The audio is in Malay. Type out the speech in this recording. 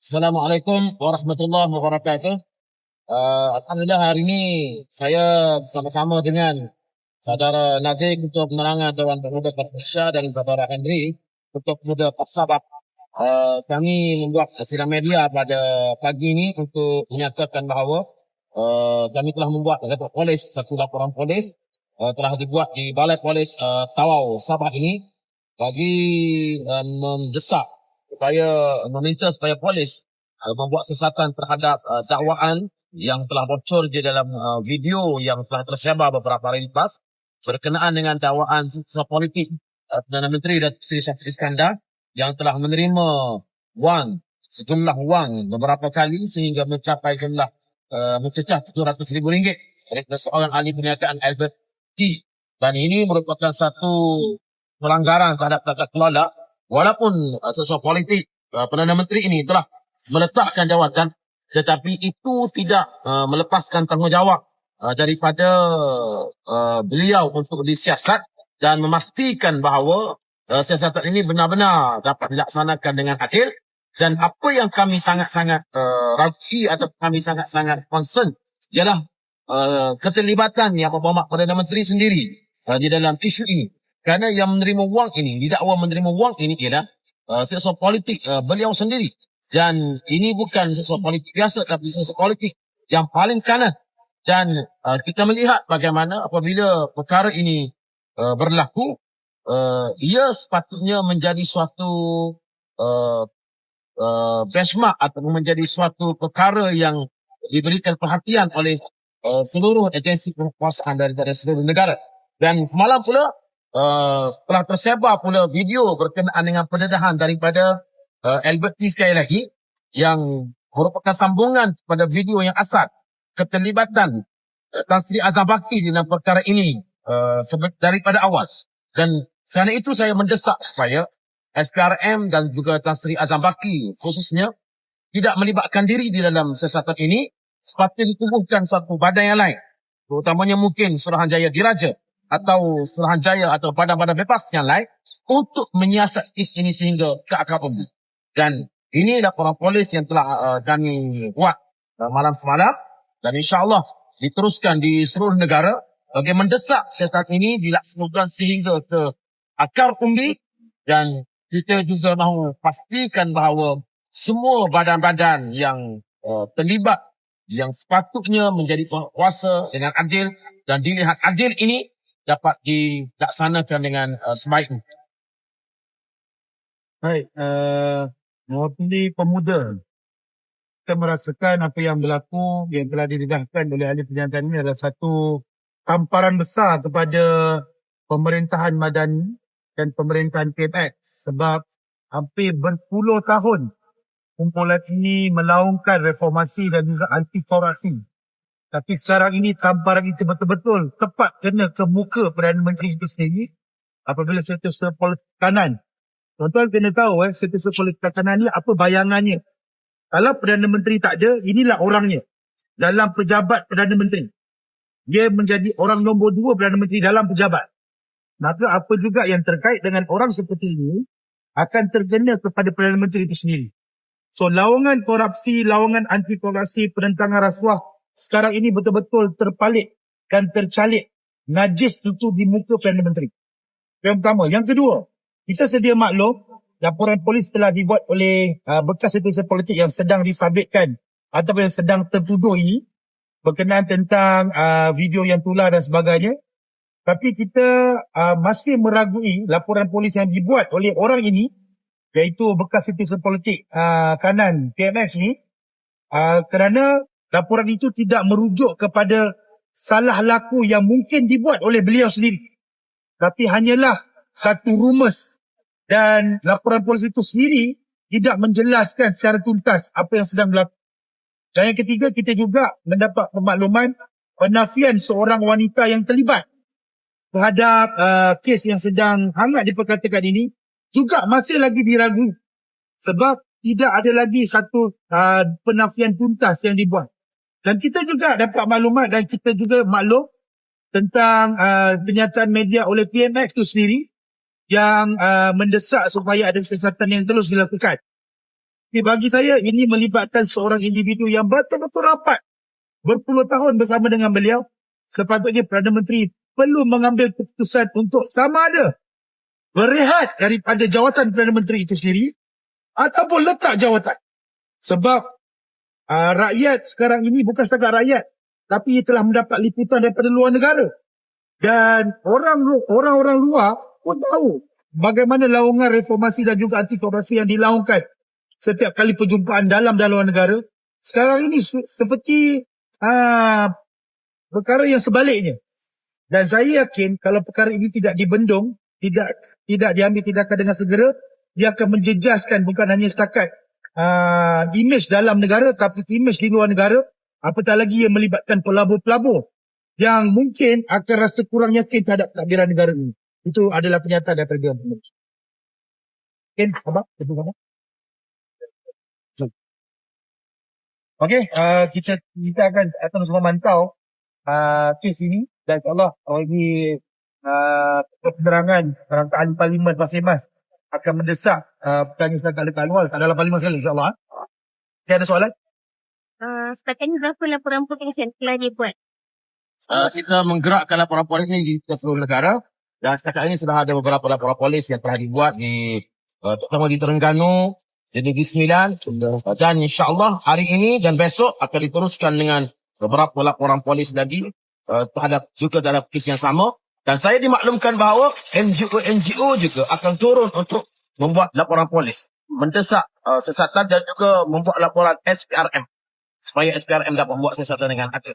Assalamualaikum warahmatullahi wabarakatuh. Uh, Alhamdulillah hari ini saya bersama-sama dengan saudara Nazir Ketua Penerangan Dewan Pemuda Pasca dan saudara Henry Ketua Pemuda Pasabak. Uh, kami membuat sidang media pada pagi ini untuk menyatakan bahawa uh, kami telah membuat report polis, satu laporan polis uh, telah dibuat di Balai Polis uh, Tawau Sabah ini bagi uh, mendesak supaya meminta supaya polis uh, membuat siasatan terhadap uh, dakwaan yang telah bocor di dalam uh, video yang telah tersebar beberapa hari lepas berkenaan dengan dakwaan politik uh, Perdana Menteri Datuk Seri Syafri Iskandar yang telah menerima wang sejumlah wang beberapa kali sehingga mencapai jumlah uh, mencecah RM700,000 dari seorang ahli perniagaan Albert T. Dan ini merupakan satu pelanggaran terhadap tata kelola walaupun uh, sesuatu politik uh, Perdana Menteri ini telah meletakkan jawatan tetapi itu tidak uh, melepaskan tanggungjawab uh, daripada uh, beliau untuk disiasat dan memastikan bahawa uh, siasatan ini benar-benar dapat dilaksanakan dengan adil. Dan apa yang kami sangat-sangat uh, ragu atau kami sangat-sangat concern ialah uh, keterlibatan yang Bapak Perdana Menteri sendiri uh, di dalam isu ini kerana yang menerima wang ini didakwa menerima wang ini ialah uh, siasat politik uh, beliau sendiri. Dan ini bukan sesuatu politik biasa tapi sesuatu politik yang paling kanan. Dan uh, kita melihat bagaimana apabila perkara ini uh, berlaku uh, ia sepatutnya menjadi suatu uh, uh, benchmark atau menjadi suatu perkara yang diberikan perhatian oleh uh, seluruh agensi kekuasaan daripada seluruh negara. Dan semalam pula uh, telah tersebar pula video berkenaan dengan pendedahan daripada uh, Albert T sekali lagi yang merupakan sambungan pada video yang asal keterlibatan uh, Tan Sri Azam Baki dalam perkara ini uh, daripada awal. Dan kerana itu saya mendesak supaya SPRM dan juga Tan Sri Azam Baki khususnya tidak melibatkan diri di dalam siasatan ini. Sepatutnya ditubuhkan satu badan yang lain. Terutamanya mungkin Suruhanjaya Diraja atau Suruhanjaya atau badan-badan bebas yang lain untuk menyiasat kes ini sehingga ke akar umum. Dan ini laporan polis yang telah uh, kami buat uh, malam semalam. Dan insyaAllah diteruskan di seluruh negara. Bagi mendesak setat ini dilaksanakan sehingga ke akar umbi dan kita juga mahu pastikan bahawa semua badan-badan yang uh, terlibat yang sepatutnya menjadi penguasa dengan adil dan dilihat adil ini dapat dilaksanakan dengan uh, sebaiknya. Baik, uh, mewakili pemuda. Kita merasakan apa yang berlaku yang telah didedahkan oleh ahli pernyataan ini adalah satu tamparan besar kepada pemerintahan madani dan pemerintahan PMX sebab hampir berpuluh tahun kumpulan ini melaungkan reformasi dan juga anti korupsi. Tapi sekarang ini tamparan itu betul-betul tepat kena ke muka Perdana Menteri itu sendiri apabila sektor politik kanan. Tuan-tuan kena tahu eh, sektor politik kanan ni apa bayangannya. Kalau Perdana Menteri tak ada, inilah orangnya. Dalam pejabat Perdana Menteri. Dia menjadi orang nombor dua Perdana Menteri dalam pejabat. Maka apa juga yang terkait dengan orang seperti ini akan terkena kepada Perdana Menteri itu sendiri. So lawangan korupsi, lawangan anti korupsi, penentangan rasuah sekarang ini betul-betul terpalik dan tercalik najis itu di muka Perdana Menteri. Yang pertama. Yang kedua, kita sedia maklum laporan polis telah dibuat oleh uh, bekas situasi politik yang sedang disabitkan ataupun yang sedang tertuduh ini berkenaan tentang uh, video yang tular dan sebagainya. Tapi kita uh, masih meragui laporan polis yang dibuat oleh orang ini iaitu bekas situasi politik uh, kanan PMX ni uh, kerana laporan itu tidak merujuk kepada salah laku yang mungkin dibuat oleh beliau sendiri. Tapi hanyalah satu rumus dan laporan polis itu sendiri tidak menjelaskan secara tuntas apa yang sedang berlaku. Dan yang ketiga, kita juga mendapat pemakluman penafian seorang wanita yang terlibat terhadap uh, kes yang sedang hangat diperkatakan ini juga masih lagi diragu sebab tidak ada lagi satu uh, penafian tuntas yang dibuat. Dan kita juga dapat maklumat dan kita juga maklum tentang uh, pernyataan media oleh PMX itu sendiri yang uh, mendesak supaya ada siasatan yang terus dilakukan. Tapi bagi saya ini melibatkan seorang individu yang betul-betul rapat berpuluh tahun bersama dengan beliau. Sepatutnya Perdana Menteri perlu mengambil keputusan untuk sama ada berehat daripada jawatan Perdana Menteri itu sendiri ataupun letak jawatan. Sebab uh, rakyat sekarang ini bukan setakat rakyat tapi telah mendapat liputan daripada luar negara. Dan orang orang-orang luar pun tahu bagaimana laungan reformasi dan juga anti korupsi yang dilaungkan setiap kali perjumpaan dalam dan luar negara. Sekarang ini seperti uh, perkara yang sebaliknya. Dan saya yakin kalau perkara ini tidak dibendung, tidak tidak diambil tindakan dengan segera, dia akan menjejaskan bukan hanya setakat uh, image dalam negara tapi image di luar negara. Apatah lagi yang melibatkan pelabur-pelabur yang mungkin akan rasa kurang yakin terhadap takdiran negara ini. Itu adalah pernyataan daripada Dewan Pengarah. Ken, abang, itu apa? Okey, uh, kita kita akan akan semua mantau uh, kes ini dan insyaAllah ini uh, penerangan perangkaan Parlimen Pasir Mas akan mendesak uh, pertanyaan setakat dekat luar kat dalam Parlimen sekali insyaAllah. Okay, ada soalan? Uh, setakat ni berapa laporan polis yang telah dibuat? Uh, kita menggerakkan laporan polis ini di seluruh negara dan setakat ini sudah ada beberapa laporan polis yang telah dibuat di uh, terutama di Terengganu, di Negeri Sembilan uh, dan insyaAllah hari ini dan besok akan diteruskan dengan beberapa laporan polis lagi uh, terhadap juga dalam kes yang sama dan saya dimaklumkan bahawa NGO-NGO juga akan turun untuk membuat laporan polis mendesak uh, sesatan dan juga membuat laporan SPRM supaya SPRM dapat membuat siasatan dengan adil.